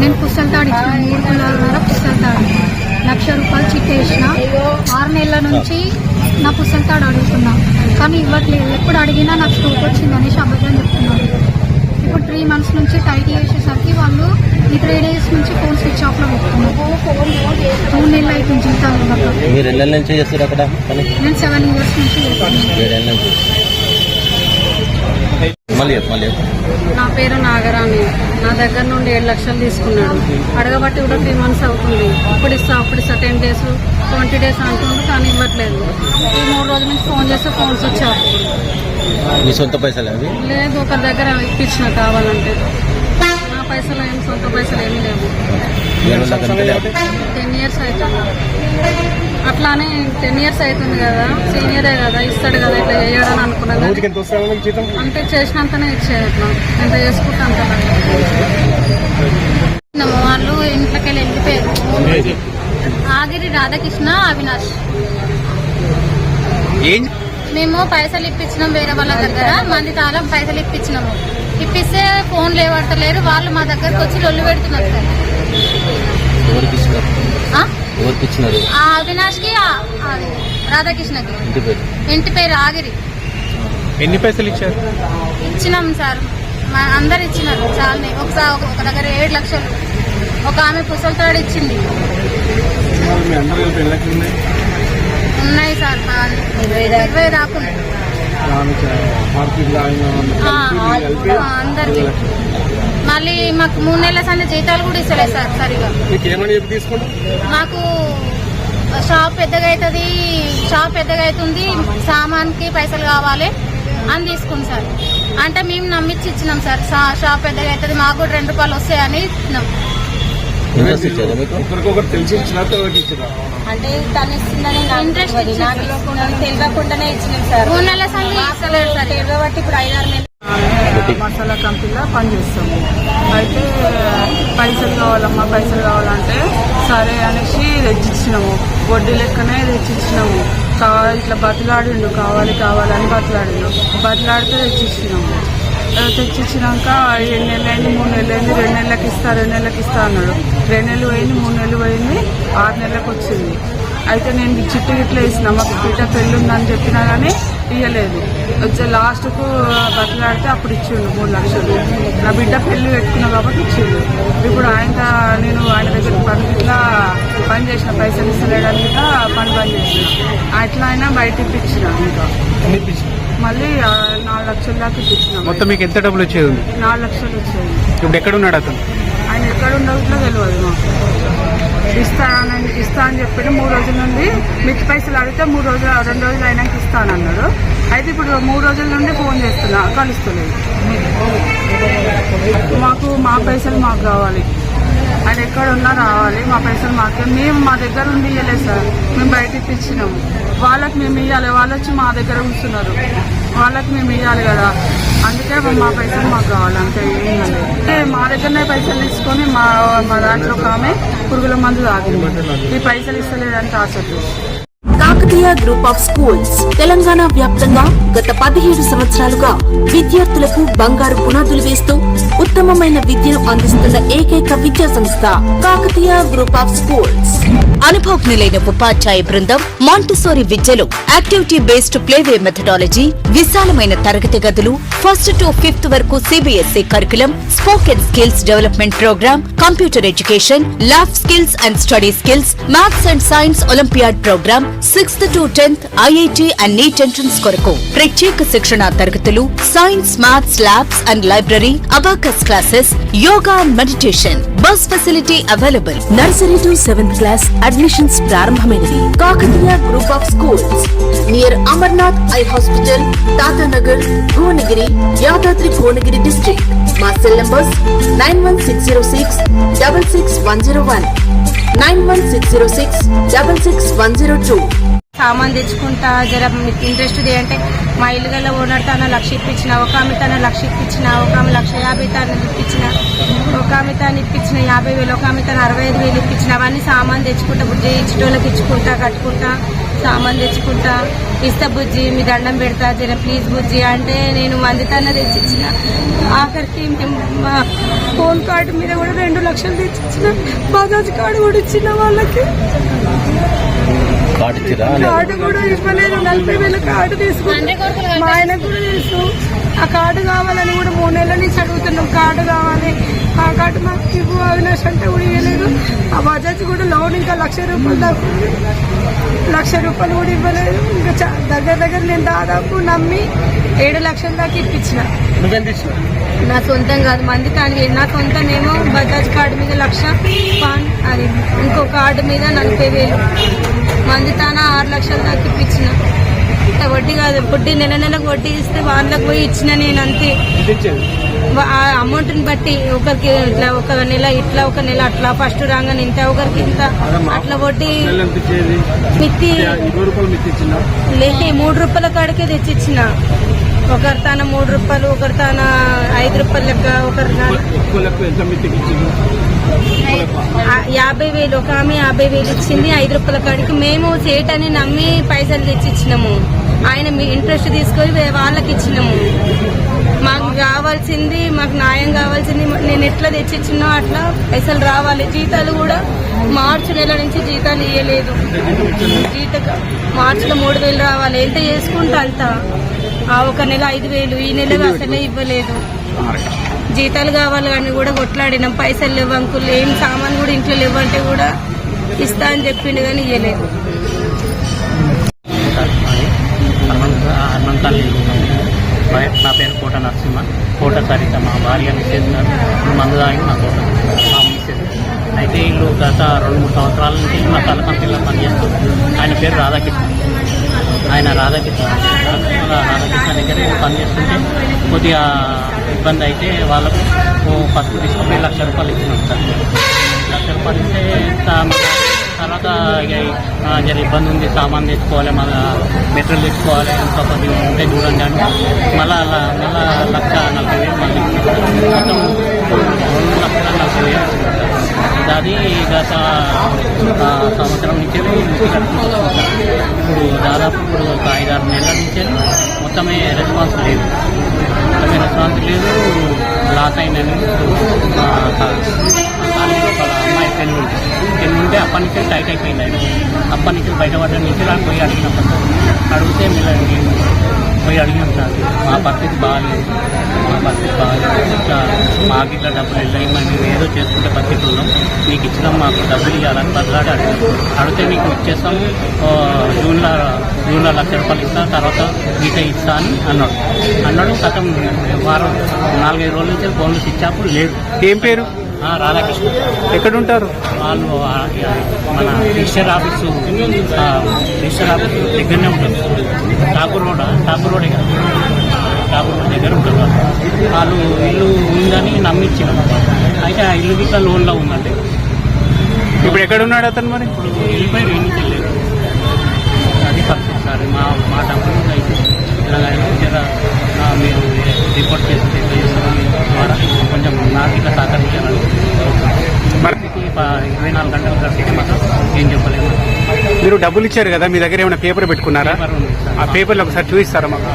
నేను పుస్తలతాడు ఇచ్చిన మూడు తులాల పుస్తలతాడు. లక్ష రూపాయలు చిట్టేసిన ఆరు నెలల నుంచి నా పుస్తలతాడు అడుగుతున్నా. కానీ ఇవ్వట్లేదు. ఎప్పుడు అడిగినా నాకు స్టోక్ వచ్చింది అనేసి అబద్ధం చెప్తున్నారు ఇప్పుడు త్రీ మంత్స్ నుంచి టైట్ చేసేసరికి వాళ్ళు ఈ త్రీ డేస్ నుంచి ఫోన్ స్విచ్ ఆఫ్లో పెట్టుకున్నారు. మూడు నెలలు అవుతుంది జీతాలు నేను సెవెన్ ఇయర్స్ నుంచి చేస్తున్నాను ఏడేళ్ళ నుంచి మళ్ళీ చెప్పు మళ్ళీ చెప్పు నా పేరు నాగరాణి. నా దగ్గర నుండి ఏడు లక్షలు తీసుకున్నాడు. అడగబట్టి కూడా త్రీ మంత్స్ అవుతుంది. ఇప్పుడు ఇస్తా అప్పుడు ఇస్తా. టెన్ డేస్ ట్వంటీ డేస్ అంటుండు కానీ ఇవ్వట్లేదు. ఈ మూడు రోజుల నుంచి ఫోన్ చేస్తే ఫోన్స్ వచ్చారు మీ సొంత పైసలు లేదు ఒక దగ్గర ఇప్పించిన కావాలంటే. పైసలు ఏం సొంత పైసలు ఏమీ లేవు. టెన్ ఇయర్స్ అవుతుంది అట్లానే టెన్ ఇయర్స్ అవుతుంది కదా సీనియరే కదా ఇస్తాడు కదా ఇట్లా చేయడని అనుకున్నాను అంటే చేసినంతనే ఇచ్చేది అట్లా. ఎంత చేసుకుంటే అంత వాళ్ళు ఇంట్లోకి వెళ్ళి వెళ్ళిపోయారు. ఆగిరి రాధాకృష్ణ అవినాష్. మేము పైసలు ఇప్పించినాం వేరే వాళ్ళ దగ్గర మంది తాళం పైసలు ఇప్పించినాము. ఇప్పిస్తే ఫోన్ లేవడతలేరు వాళ్ళు మా దగ్గరకు వచ్చి లొల్లు పెడుతున్నారు సార్. ఆ- అది రాధాకృష్ణకి. ఇంటి పేరు? ఇంటి పేరు ఆగిరి. ఎన్ని పైసలు ఇచ్చారు? ఇచ్చినాం సార్. మా అందరు ఇచ్చినారు. చాలానే. ఒకసారి ఒక ఒక దగ్గర ఏడు లక్షలు. ఒక ఆమె పుసలతాడు ఇచ్చింది. ఉన్నాయి? సార్. ఇరవై దాకా ఉన్నాయి. అందరికి. మళ్ళీ మాకు మూడు నెలల సంది జీతాలు కూడా ఇస్తలేదు సార్ సరిగా. మీకు షాప్ పెద్దగా అవుతుంది షాప్ పెద్దగా అవుతుంది సామాన్కి పైసలు కావాలి అని తీసుకుంది సార్. అంటే మేము నమ్మించి ఇచ్చినాం సార్ షాప్ పెద్దగా అవుతుంది మాకు కూడా రెండు రూపాయలు వస్తాయని ఇచ్చినాం. అంటే తను ఇస్తుందని నాకు తెలియకుండానే ఇచ్చినాం సార్. తెలియబట్టి ఇప్పుడు ఐదారు నెలలు. మసాలా కంపెనీలో పనిచేస్తాము. అయితే పైసలు కావాలమ్మా పైసలు కావాలంటే సరే అనేసి తెచ్చిచ్చినాము వడ్డీ లెక్కనే తెచ్చిచ్చినాము కావాలి ఇట్లా బతిలాడిండు కావాలి కావాలని బతిలాడిండు. బతిలాడితే తెచ్చిచ్చినాము తెచ్చిచ్చినాక ఏడు నెలలు అయింది మూడు నెలలు అయింది రెండు నెలలకు ఇస్తా రెండు నెలలకు ఇస్తా అన్నాడు. రెండు నెలలు పోయింది మూడు నెలలు పోయింది ఆరు నెలలకు వచ్చింది. అయితే నేను చిట్టు గిట్ల వేసిన మాకు బిడ్డ పెళ్ళి ఉందని చెప్పినా కానీ ఇవ్వలేదు వచ్చే లాస్ట్కు బతలాడితే అప్పుడు ఇచ్చిండు మూడు లక్షలు. నా బిడ్డ పెళ్ళి పెట్టుకున్నా కాబట్టి ఇచ్చిండు. ఇప్పుడు ఆయన నేను ఆయన దగ్గర పని ఇట్లా పని చేసిన పైసలు ఇస్తలేడానికి ఇట్లా పని పని చేసిన. అట్లా అయినా బయట ఇప్పించిన ఇంకా మళ్ళీ లక్షల దాకా ఇప్పించిన మొత్తం మీకు ఎంత డబ్బులు వచ్చేది నాలుగు లక్షలు వచ్చాయి ఇప్పుడు ఎక్కడ ఉన్నాడు అతను? ఆయన ఎక్కడ ఉండవుట్లో తెలియదు మాకు. ఇస్తా అని ఇస్తా అని చెప్పి మూడు రోజుల నుండి మిత్తి పైసలు అడిగితే మూడు రోజులు రెండు రోజులు అయినాక ఇస్తానన్నాడు అయితే ఇప్పుడు మూడు రోజుల నుండి ఫోన్ చేస్తున్నా కలుస్తలేదు మాకు మా పైసలు మాకు కావాలి. ఆయన ఎక్కడ ఉన్నా రావాలి మా పైసలు మాకే. మేము మా దగ్గర ఉండి ఇవ్వలేదు సార్. మేము బయట ఇప్పించినాము. వాళ్ళకి మేము ఇవ్వాలి వాళ్ళు వచ్చి మా దగ్గర కూర్చున్నారు. వాళ్ళకి మేము ఇవ్వాలి కదా. అందుకే మా పైసలు మాకు కావాలి అంతే అంటే మా దగ్గరనే పైసలు తీసుకొని మా మా దాంట్లో ఒక ఆమె పురుగుల మందు తాగింది. ఈ పైసలు ఇస్తలేదంటే ఆశతో Kakatiya group of schools Telangana వ్యాప్తంగా గత పదిహేడు సంవత్సరాలుగా విద్యార్థులకు బంగారు పునాదులు వేస్తూ ఉత్తమమైన విద్యను అందిస్తున్న ఏకైక విద్యా సంస్థ కాకతీయ గ్రూప్ ఆఫ్ స్కూల్స్ అనుభవజ్ఞులైన ఉపాధ్యాయ బృందం మాంటిసోరి విద్యలో యాక్టివిటీ బేస్డ్ ప్లేవే మెథడాలజీ విశాలమైన తరగతి గదులు ఫస్ట్ టు ఫిఫ్త్ వరకు CBSE curriculum spoken skills development programme computer education lab skills and study skills maths and science olympiad programme sixth to tenth IIT and NEET entrance కొరకు ప్రత్యేక శిక్షణ తరగతులు science maths labs and library abacus classes yoga and meditation bus facility available nursery to seventh class admissions ప్రారంభమైనవి Kakatiya group of schools near Amarnath eye hospital Tatanagar Bhuvanagiri Yadadri Bhuvanagiri district మా cell numbers nine one six zero six double six one zero one nine one six zero six double six one zero two సామాన్ తెచ్చుకుంటా జర మీకు interest అంటే మా ఇల్లు గల owner తన లక్ష ఇప్పించిన ఒక ఆమె తన లక్ష ఇప్పించిన ఒక ఆమె లక్ష యాభై తను ఇప్పించిన ఒక ఆమె తను ఇప్పించిన యాభై వేలు ఒక ఆమె తను అరవై ఐదు వేలు ఇప్పించిన అవన్నీ సామాన్ తెచ్చుకుంటా బుజ్జి చేయించటోళ్ళకి ఇచ్చుకుంటా కట్టుకుంటా సామాన్ తెచ్చుకుంటా ఇస్తా బుజ్జి మీ దండం పెడతా జర ప్లీజ్ బుజ్జి అంటే నేను మందితన్న తెచ్చిచ్చిన. ఆఖరికి మా ఫోన్ కార్డు మీద కూడా రెండు లక్షలు తెచ్చిచ్చిన బజాజ్ కార్డు కూడా ఇచ్చిన వాళ్ళకి. కార్డు కూడా ఇవ్వలేదు. నలభై వేల కార్డు తీసుకుంటే మా ఆయన కూడా తెలుసు. ఆ కార్డు కావాలని కూడా మూడు నెలల నుంచి అడుగుతున్నాం. కార్డు కావాలి. ఆ కార్డు మాకు ఇవ్వు అవినాష్ అంటే కూడా ఇవ్వలేదు. ఆ బజాజ్ కూడా లోన్ ఇంకా లక్ష రూపాయలు దాకా. లక్ష రూపాయలు కూడా ఇవ్వలేదు. ఇంకా దగ్గర దగ్గర నేను దాదాపు నమ్మి ఏడు లక్షల దాకా ఇప్పించిన. నా సొంతం కాదు. మంది కానీ నా సొంతమేమో బజాజ్ కార్డు మీద లక్ష పాన్ అది ఇంకో కార్డు మీద నలభై వేలు. మంది తాన ఆరు లక్షల ఇప్పించిన. ఇంత వడ్డీ కాదు వడ్డీ నెల నెలకు వడ్డీ ఇస్తే వాళ్ళకి పోయి ఇచ్చిన నేను అంతే. ఆ అమౌంట్ని బట్టి ఒకరికి ఇట్లా ఒక నెల ఇట్లా ఒక నెల అట్లా ఫస్ట్ రాగానే ఇంత ఒకరికి ఇంత అట్లా వడ్డీ మిత్తి లేని మూడు రూపాయల కాడికే తెచ్చిచ్చిన. ఒకరి తాన మూడు రూపాయలు ఒకరి తాన ఒకరి ఆ యాభై వేలు ఒక ఆమె యాభై వేలు ఇచ్చింది ఐదు రూపాయల కాడికి. మేము సేటని నమ్మి పైసలు తెచ్చిచ్చినాము. ఆయన మీ ఇంట్రెస్ట్ తీసుకొని వాళ్ళకి ఇచ్చినాము. మాకు కావాల్సింది మాకు న్యాయం కావాల్సింది నేను ఎట్లా తెచ్చిచ్చినో అట్లా పైసలు రావాలి. జీతాలు కూడా మార్చి నెల నుంచి జీతాలు ఇవ్వలేదు జీత మార్చిలో మూడు వేలు రావాలి. ఎంత చేసుకుంటా అంత. ఆ ఒక నెల ఐదు వేలు ఈ నెల అసలే ఇవ్వలేదు. జీతాలు కావాలి అని కూడా కొట్లాడినాం. పైసలు లేవు అంకుల్. ఏం సామాన్ కూడా ఇంట్లో లేవంటే కూడా ఇస్తా అని చెప్పిండు కానీ ఇవ్వలేదు నా పేరు కోట నరసింహ. కోట సరిత మా భార్య మిస్సెస్ మందు తాగి మా కోట. మా మిస్సెస్. అయితే వీళ్ళు గత రెండు మూడు సంవత్సరాల నుంచి మసాలా కంపెనీలో పనిచేస్తారు ఆయన పేరు రాధాకృష్ణ. ఆయన రాధాకృష్ణ రాధాకృష్ణ దగ్గర పనిచేస్తుంటే కొద్దిగా ఇబ్బంది అయితే వాళ్ళకు ఫస్ట్ తీసుకుని లక్ష రూపాయలు ఇచ్చినాం సార్. లక్ష రూపాయలు ఇస్తే తర్వాత జర ఇబ్బంది ఉంది సామాన్ తెచ్చుకోవాలి మన మెటీరియల్ తెచ్చుకోవాలి ఇంకా కొద్దిగా ఉంటే చూడండి అంటే మళ్ళా అలా మళ్ళా లక్ష నలభై వేలు మళ్ళీ మొత్తం రెండు లక్షల నలభై వేలు అది గత సంవత్సరం నుంచి కట్టుకుంటున్నాం ఇప్పుడు దాదాపు ఇప్పుడు ఒక ఐదారు నెలల నుంచి మొత్తమే రెస్పాన్స్ లేదు. మొత్తమే రెస్పాన్స్ లేదు. లాస్ అయిందని ఒక అమ్మాయి పెళ్ళి పెళ్ళి ఉంటే అప్పటి నుంచి టైట్ అయిపోయింది ఆయన. అప్పటి నుంచి బయటపడ్డ నుంచి నాకు పోయి అడిగినప్పుడు అడిగితే మీరు పోయి అడిగి సార్ మా పరిస్థితి బాగాలేదు మా పరిస్థితి బాగాలేదు ఇట్లా మాకు ఇట్లా డబ్బులు వెళ్ళాయి మేము ఏదో చేసుకుంటే బతికున్నాం మీకు ఇచ్చినాం మాకు డబ్బులు ఇవ్వాలని బదులాడి అడిగాం. అడిగితే మీకు ఇచ్చేస్తాం జూన్లో జూన్లో లక్ష రూపాయలు ఇస్తా తర్వాత మీతో ఇస్తా అని అన్నాడు. అన్నాడు గతం వారం నాలుగైదు రోజుల నుంచి ఫోన్లు స్విచ్ లేదు. ఏం పేరు? రాధాకృష్ణ. ఎక్కడ ఉంటారు వాళ్ళు మన రిజిస్టర్ ఆఫీసు రిజిస్టర్ ఆఫీసు దగ్గరనే ఉంటుంది. ఠాకూర్ రోడ్ ఠాకూర్ రోడే ఠాకూర్ రోడ్ దగ్గర ఉంటుంది వాళ్ళు. ఇల్లు ఉందని నమ్మించిన అయితే ఆ ఇల్లు గిట్ల లోన్లో ఉందండి. ఇప్పుడు ఎక్కడ ఉన్నాడు అతను మరి? ఇప్పుడు వెళ్ళిపోయి రేణికి అది పరిస్థితి సార్ మా మా డబ్బులు అయితే మీరు రిపోర్ట్ చేసి చేస్తామని ద్వారా కొంచెం నాకు ఇట్లా సహకరించాలని మరి పరిస్థితి ప- ఇరవై నాలుగు గంటల పరిస్థితి మాత్రం ఏం చెప్పలేము మీరు డబ్బులు ఇచ్చారు కదా మీ దగ్గర ఏమైనా పేపర్ పెట్టుకున్నారా? ఆ పేపర్లు ఒకసారి చూపిస్తారా మాకు?